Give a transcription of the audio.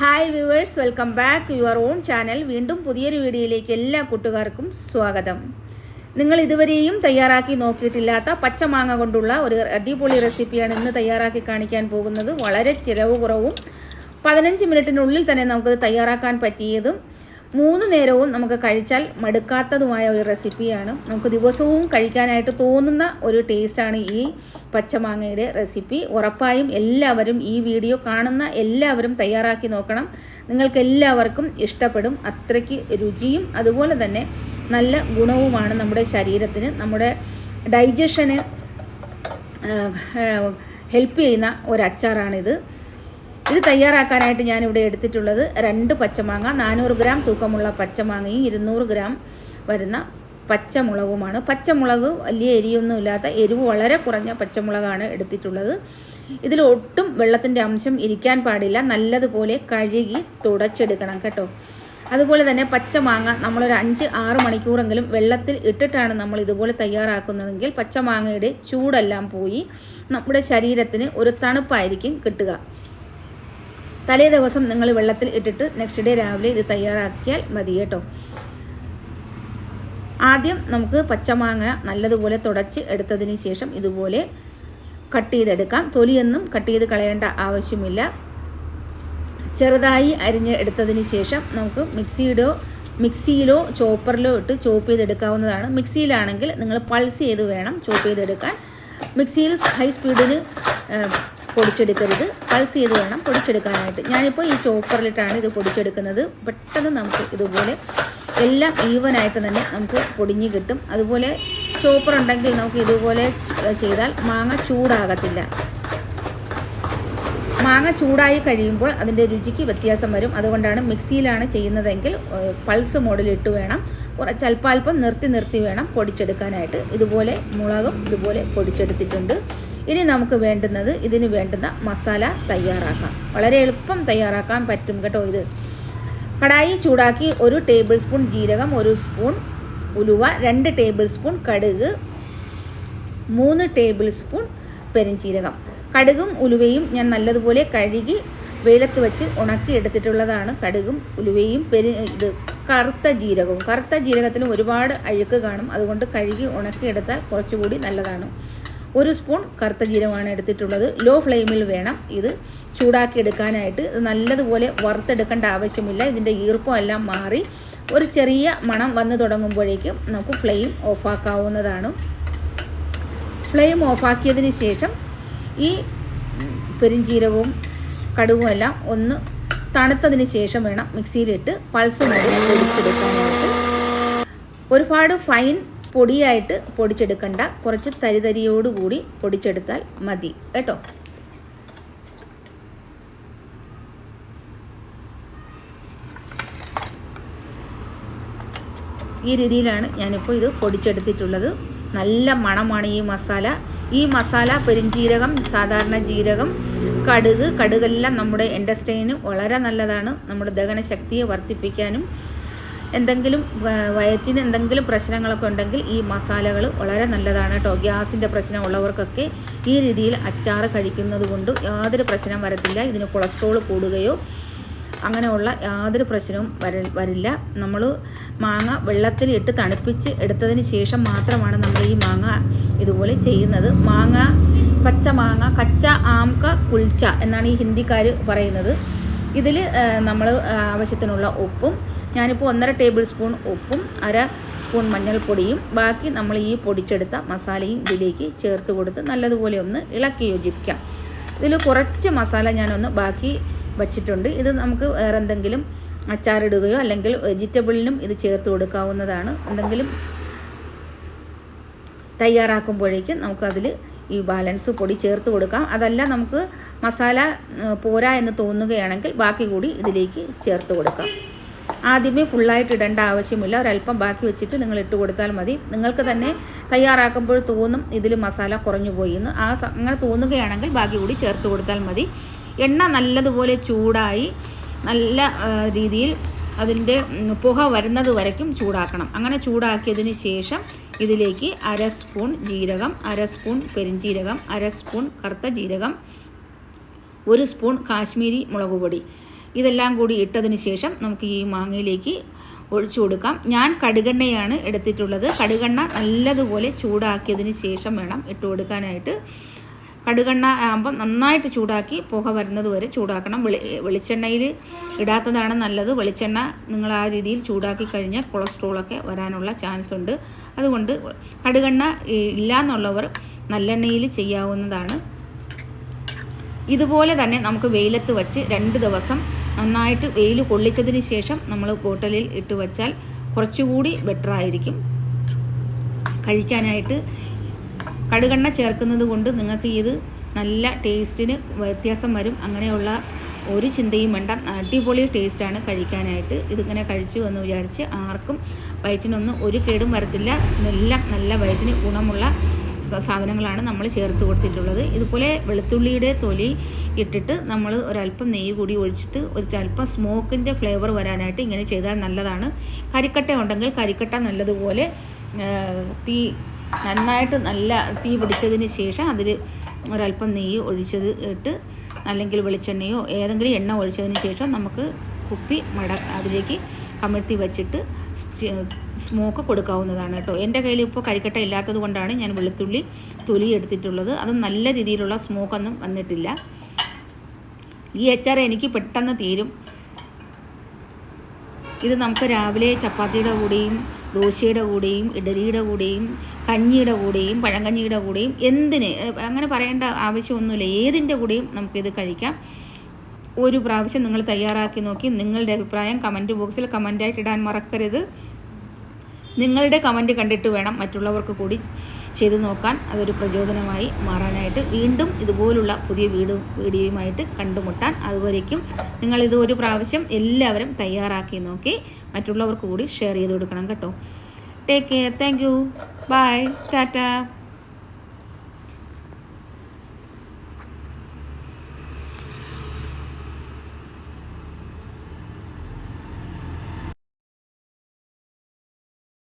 Hi viewers welcome back your own channel വീണ്ടും പുതിയൊരു വീഡിയോയിലേക്ക് എല്ലാ കൂട്ടുകാർക്കും സ്വാഗതം. നിങ്ങൾ ഇതുവരെയും തയ്യാറാക്കി നോക്കിയിട്ടില്ലാത്ത പച്ചമാങ്ങ കൊണ്ടുള്ള ഒരു അടിപൊളി റെസിപ്പിയാണ് ഇന്ന് തയ്യാറാക്കി കാണിക്കാൻ പോകുന്നത്. വളരെ ചിലവ് കുറവും പതിനഞ്ച് മിനിറ്റിനുള്ളിൽ തന്നെ നമുക്കത് തയ്യാറാക്കാൻ പറ്റിയതും മൂന്ന് നേരവും നമുക്ക് കഴിച്ചാൽ മടുക്കാത്തതുമായ ഒരു റെസിപ്പിയാണ്. നമുക്ക് ദിവസവും കഴിക്കാനായിട്ട് തോന്നുന്ന ഒരു ടേസ്റ്റാണ് ഈ പച്ചമാങ്ങയുടെ റെസിപ്പി. ഉറപ്പായും എല്ലാവരും ഈ വീഡിയോ കാണുന്ന എല്ലാവരും തയ്യാറാക്കി നോക്കണം. നിങ്ങൾക്ക് എല്ലാവർക്കും ഇഷ്ടപ്പെടും. അത്രയ്ക്ക് രുചിയും അതുപോലെ തന്നെ നല്ല ഗുണവുമാണ് നമ്മുടെ ശരീരത്തിന്. നമ്മുടെ ഡൈജഷന് ഹെൽപ്പ് ചെയ്യുന്ന ഒരു അച്ചാറാണിത്. ഇത് തയ്യാറാക്കാനായിട്ട് ഞാൻ ഇവിടെ എടുത്തിട്ടുള്ളത് രണ്ട് പച്ചമാങ്ങ നാനൂറ് ഗ്രാം തൂക്കമുള്ള പച്ചമാങ്ങയും ഇരുന്നൂറ് ഗ്രാം വരുന്ന പച്ചമുളകുമാണ്. പച്ചമുളക് വലിയ എരിയൊന്നുമില്ലാത്ത എരിവ് വളരെ കുറഞ്ഞ പച്ചമുളകാണ് എടുത്തിട്ടുള്ളത്. ഇതിൽ ഒട്ടും വെള്ളത്തിന്റെ അംശം ഇരിക്കാൻ പാടില്ല. നല്ലതുപോലെ കഴുകി തുടച്ചെടുക്കണം കേട്ടോ. അതുപോലെ തന്നെ പച്ചമാങ്ങ നമ്മളൊരു അഞ്ച് ആറ് മണിക്കൂറെങ്കിലും വെള്ളത്തിൽ ഇട്ടിട്ടാണ് നമ്മൾ ഇതുപോലെ തയ്യാറാക്കുന്നതെങ്കിൽ പച്ചമാങ്ങയുടെ ചൂടെല്ലാം പോയി നമ്മുടെ ശരീരത്തിന് ഒരു തണുപ്പായിരിക്കും കിട്ടുക. തലേ ദിവസം നിങ്ങൾ വെള്ളത്തിൽ ഇട്ടിട്ട് നെക്സ്റ്റ് ഡേ രാവിലെ ഇത് തയ്യാറാക്കിയാൽ മതി കേട്ടോ. ആദ്യം നമുക്ക് പച്ചമാങ്ങ നല്ലതുപോലെ തുടച്ച് എടുത്തതിന് ശേഷം ഇതുപോലെ കട്ട് ചെയ്തെടുക്കാം. തൊലിയൊന്നും കട്ട് ചെയ്ത് കളയേണ്ട ആവശ്യമില്ല. ചെറുതായി അരിഞ്ഞ് എടുത്തതിന് ശേഷം നമുക്ക് മിക്സിയുടെ മിക്സിയിലോ ചോപ്പറിലോ ഇട്ട് ചോപ്പ് ചെയ്തെടുക്കാവുന്നതാണ്. മിക്സിയിലാണെങ്കിൽ നിങ്ങൾ പൾസ് ചെയ്ത് വേണം ചോപ്പ് ചെയ്തെടുക്കാൻ. മിക്സിയിൽ ഹൈ സ്പീഡിന് പൊടിച്ചെടുക്കരുത്. പൾസ് ചെയ്ത് വേണം പൊടിച്ചെടുക്കാനായിട്ട്. ഞാനിപ്പോൾ ഈ ചോപ്പറിലിട്ടാണ് ഇത് പൊടിച്ചെടുക്കുന്നത്. പെട്ടെന്ന് നമുക്ക് ഇതുപോലെ എല്ലാം ഈവനായിട്ട് തന്നെ നമുക്ക് പൊടിഞ്ഞ് കിട്ടും. അതുപോലെ ചോപ്പർ ഉണ്ടെങ്കിൽ നമുക്ക് ഇതുപോലെ ചെയ്താൽ മാങ്ങ ചൂടാകത്തില്ല. മാങ്ങ ചൂടായി കഴിയുമ്പോൾ അതിന്റെ രുചിക്ക് വ്യത്യാസം വരും. അതുകൊണ്ടാണ് മിക്സിയിലാണ് ചെയ്യുന്നതെങ്കിൽ പൾസ് മോഡിലിട്ട് വേണം. കുറച്ച് അല്പാൽപ്പം നിർത്തി നിർത്തി വേണം പൊടിച്ചെടുക്കാനായിട്ട്. ഇതുപോലെ മുളകും ഇതുപോലെ പൊടിച്ചെടുത്തിട്ടുണ്ട്. ഇനി നമുക്ക് വേണ്ടുന്നത് ഇതിന് വേണ്ടുന്ന മസാല തയ്യാറാക്കാം. വളരെ എളുപ്പം തയ്യാറാക്കാൻ പറ്റും കേട്ടോ ഇത്. കടായി ചൂടാക്കി ഒരു ടേബിൾ സ്പൂൺ ജീരകം ഒരു സ്പൂൺ ഉലുവ രണ്ട് ടേബിൾ സ്പൂൺ കടുക് മൂന്ന് ടേബിൾ സ്പൂൺ പെരിഞ്ചീരകം കടുകും ഉലുവയും ഞാൻ നല്ലതുപോലെ കഴുകി വെയിലത്ത് വെച്ച് ഉണക്കി എടുത്തിട്ടുള്ളതാണ് കടുകും ഉലുവയും പെരി ഇത് കറുത്ത ജീരകവും. കറുത്ത ജീരകത്തിന് ഒരുപാട് അഴുക്ക് കാണും. അതുകൊണ്ട് കഴുകി ഉണക്കി എടുത്താൽ കുറച്ചുകൂടി നല്ലതാണ്. ഒരു സ്പൂൺ കറുത്ത ജീരകമാണ് എടുത്തിട്ടുള്ളത്. ലോ ഫ്ലെയിമിൽ വേണം ഇത് ചൂടാക്കി എടുക്കാനായിട്ട് ഇത് നല്ലതുപോലെ വറുത്തെടുക്കേണ്ട ആവശ്യമില്ല. ഇതിന്റെ ഈർപ്പം എല്ലാം മാറി. ഒരു ചെറിയ മണം വന്നു തുടങ്ങുമ്പോഴേക്കും നമുക്ക് ഫ്ലെയിം ഓഫാക്കാവുന്നതാണ്. ഫ്ലെയിം ഓഫാക്കിയതിന് ശേഷം ഈ പെരിഞ്ചീരകവും കടുവും എല്ലാം ഒന്ന് തണുത്തതിന് ശേഷം വേണം മിക്സിയിലിട്ട് പൾസ് മോഡിൽ പൊടിച്ചെടുക്കാനായിട്ട്. ഒരുപാട് ഫൈൻ പൊടിയായിട്ട് പൊടിച്ചെടുക്കണ്ട. കുറച്ച് തരിതരിയോടുകൂടി പൊടിച്ചെടുത്താൽ മതി. കേട്ടോ? ഈ രീതിയിലാണ് ഞാനിപ്പോൾ ഇത് പൊടിച്ചെടുത്തിട്ടുള്ളത്. നല്ല മണമാണ് ഈ മസാല. ഈ മസാല പെരിഞ്ജീരകം സാധാരണ ജീരകം കടുക് കടുകെല്ലാം നമ്മുടെ ഇൻഡസ്ട്രീന് വളരെ നല്ലതാണ്. നമ്മുടെ ദഹനശക്തിയെ വർദ്ധിപ്പിക്കാനും എന്തെങ്കിലും വയറ്റിന് എന്തെങ്കിലും പ്രശ്നങ്ങളൊക്കെ ഉണ്ടെങ്കിൽ ഈ മസാലകൾ വളരെ നല്ലതാണ് കേട്ടോ. ഗ്യാസിന്റെ പ്രശ്നം ഉള്ളവർക്കൊക്കെ ഈ രീതിയിൽ അച്ചാർ കഴിക്കുന്നത് കൊണ്ട് യാതൊരു പ്രശ്നം വരത്തില്ല. ഇതിന് കൊളസ്ട്രോൾ കൂടുകയോ അങ്ങനെയുള്ള യാതൊരു പ്രശ്നവും വര വരില്ല. നമ്മൾ മാങ്ങ വെള്ളത്തിൽ ഇട്ട് തണുപ്പിച്ച് എടുത്തതിന് ശേഷം മാത്രമാണ് നമ്മൾ ഈ മാങ്ങ ഇതുപോലെ ചെയ്യുന്നത്. മാങ്ങ പച്ച മാങ്ങ കച്ച ആംക കുൽച്ച എന്നാണ് ഈ ഹിന്ദിക്കാർ പറയുന്നത്. ഇതിൽ നമ്മൾ ആവശ്യത്തിനുള്ള ഉപ്പും ഞാനിപ്പോൾ ഒന്നര ടേബിൾ സ്പൂൺ ഉപ്പും അര സ്പൂൺ മഞ്ഞൾപ്പൊടിയും ബാക്കി നമ്മൾ ഈ പൊടിച്ചെടുത്ത മസാലയും ഇതിലേക്ക് ചേർത്ത് കൊടുത്ത് നല്ലതുപോലെ ഒന്ന് ഇളക്കി യോജിപ്പിക്കാം. ഇതിൽ കുറച്ച് മസാല ഞാനൊന്ന് ബാക്കി വച്ചിട്ടുണ്ട്. ഇത് നമുക്ക് വേറെ എന്തെങ്കിലും അച്ചാറിടുകയോ അല്ലെങ്കിൽ വെജിറ്റബിളിനും ഇത് ചേർത്ത് കൊടുക്കാവുന്നതാണ്. എന്തെങ്കിലും തയ്യാറാക്കുമ്പോഴേക്കും നമുക്കതിൽ ഈ ബാലൻസ് പൊടി ചേർത്ത് കൊടുക്കാം. അതല്ല നമുക്ക് മസാല പോരാ എന്ന് തോന്നുകയാണെങ്കിൽ ബാക്കി കൂടി ഇതിലേക്ക് ചേർത്ത് കൊടുക്കാം. ആദ്യമേ ഫുള്ളായിട്ട് ഇടേണ്ട ആവശ്യമില്ല. ഒരല്പം ബാക്കി വെച്ചിട്ട് നിങ്ങൾ ഇട്ട് കൊടുത്താൽ മതി. നിങ്ങൾക്ക് തന്നെ തയ്യാറാക്കുമ്പോൾ തോന്നും ഇതിൽ മസാല കുറഞ്ഞു പോയി എന്ന്. ആ അങ്ങനെ തോന്നുകയാണെങ്കിൽ ബാക്കി കൂടി ചേർത്ത് കൊടുത്താൽ മതി. എണ്ണ നല്ലതുപോലെ ചൂടായി നല്ല രീതിയിൽ അതിന്റെ പുക വരുന്നത് വരയ്ക്കും ചൂടാക്കണം. അങ്ങനെ ചൂടാക്കിയതിന് ശേഷം ഇതിലേക്ക് അര സ്പൂൺ ജീരകം അര സ്പൂൺ പെരിഞ്ജീരകം അര സ്പൂൺ കറുത്ത ജീരകം ഒരു സ്പൂൺ കാശ്മീരി മുളക് പൊടി. ഇതെല്ലാം കൂടി ഇട്ടതിന് ശേഷം നമുക്ക് ഈ മാങ്ങയിലേക്ക് ഒഴിച്ചു കൊടുക്കാം. ഞാൻ കടുകെണ്ണയാണ് എടുത്തിട്ടുള്ളത്. കടുകെണ്ണ നല്ലതുപോലെ ചൂടാക്കിയതിന് ശേഷം വേണം ഇട്ട് കൊടുക്കാനായിട്ട്. കടുകെണ്ണ ആകുമ്പോൾ നന്നായിട്ട് ചൂടാക്കി പുക വരുന്നത് വരെ ചൂടാക്കണം. വെളി വെളിച്ചെണ്ണയിൽ ഇടാത്തതാണ് നല്ലത്. വെളിച്ചെണ്ണ നിങ്ങൾ ആ രീതിയിൽ ചൂടാക്കി കഴിഞ്ഞാൽ കൊളസ്ട്രോളൊക്കെ വരാനുള്ള ചാൻസ് ഉണ്ട്. അതുകൊണ്ട് കടുകെണ്ണ ഇല്ല എന്നുള്ളവർ നല്ലെണ്ണയിൽ ചെയ്യാവുന്നതാണ്. ഇതുപോലെ തന്നെ നമുക്ക് വെയിലത്ത് വച്ച് രണ്ട് ദിവസം നന്നായിട്ട് വെയിൽ കൊള്ളിച്ചതിന് ശേഷം നമ്മൾ ബോട്ടലിൽ ഇട്ട് വച്ചാൽ കുറച്ചുകൂടി ബെറ്റർ ആയിരിക്കും കഴിക്കാനായിട്ട് കടുകെണ്ണ ചേർക്കുന്നത് കൊണ്ട് നിങ്ങൾക്ക് ഇത് നല്ല ടേസ്റ്റിന് വ്യത്യാസം വരും. അങ്ങനെയുള്ള ഒരു ചിന്തയും വേണ്ട. അടിപൊളി ടേസ്റ്റാണ് കഴിക്കാനായിട്ട്. ഇതിങ്ങനെ കഴിച്ചു എന്ന് വിചാരിച്ച് ആർക്കും വയറ്റിനൊന്നും ഒരു കേടും വരത്തില്ല. എല്ലാം നല്ല വയറ്റിന് ഗുണമുള്ള സാധനങ്ങളാണ് നമ്മൾ ചേർത്ത് കൊടുത്തിട്ടുള്ളത്. ഇതുപോലെ വെളുത്തുള്ളിയുടെ തൊലി ഇട്ടിട്ട് നമ്മൾ ഒരല്പം നെയ്യ് കൂടി ഒഴിച്ചിട്ട് ഒരു അല്പം സ്മോക്കിന്റെ ഫ്ലേവർ വരാനായിട്ട് ഇങ്ങനെ ചെയ്താൽ നല്ലതാണ്. കരിക്കട്ട ഉണ്ടെങ്കിൽ കരിക്കട്ട നല്ലതുപോലെ തീ നന്നായിട്ട് നല്ല തീ പിടിച്ചതിന് ശേഷം അതിൽ ഒരല്പം നെയ്യ് ഒഴിച്ചത് ഇട്ട് അല്ലെങ്കിൽ വെളിച്ചെണ്ണയോ ഏതെങ്കിലും എണ്ണ ഒഴിച്ചതിന് ശേഷം നമുക്ക് കുപ്പി മട അതിലേക്ക് കമഴ്ത്തി വെച്ചിട്ട് സ്മോക്ക് കൊടുക്കാവുന്നതാണ് കേട്ടോ. എന്റെ കയ്യിൽ ഇപ്പോൾ കരിക്കട്ട ഇല്ലാത്തത് കൊണ്ടാണ് ഞാൻ വെളുത്തുള്ളി തൊലി എടുത്തിട്ടുള്ളത്. അത് നല്ല രീതിയിലുള്ള സ്മോക്കൊന്നും വന്നിട്ടില്ല. ഈ അച്ചാർ എനിക്ക് പെട്ടെന്ന് തീരും. ഇത് നമുക്ക് രാവിലെ ചപ്പാത്തിയുടെ കൂടെയും ദോശയുടെ കൂടെയും ഇഡലിയുടെ കൂടെയും കഞ്ഞിയുടെ കൂടെയും പഴങ്കഞ്ഞിയുടെ കൂടെയും എന്തിന്? അങ്ങനെ പറയേണ്ട ആവശ്യമൊന്നുമില്ല. ഏതിന്റെ കൂടെയും നമുക്കിത് കഴിക്കാം. ഒരു പ്രാവശ്യം നിങ്ങൾ തയ്യാറാക്കി നോക്കി നിങ്ങളുടെ അഭിപ്രായം കമന്റ് ബോക്സിൽ കമന്റായിട്ട് ഇടാൻ മറക്കരുത്. നിങ്ങളുടെ കമന്റ് കണ്ടിട്ട് വേണം മറ്റുള്ളവർക്ക് കൂടി ചെയ്തു നോക്കാൻ. അതൊരു പ്രചോദനമായി മാറാനായിട്ട് വീണ്ടും ഇതുപോലുള്ള പുതിയ വീട് വീഡിയോയുമായിട്ട് കണ്ടുമുട്ടാൻ അതുവരേക്കും. നിങ്ങളിത് ഒരു പ്രാവശ്യം എല്ലാവരും തയ്യാറാക്കി നോക്കി മറ്റുള്ളവർക്ക് കൂടി ഷെയർ ചെയ്ത് കൊടുക്കണം കേട്ടോ. Take care. Thank you. Bye. Tata.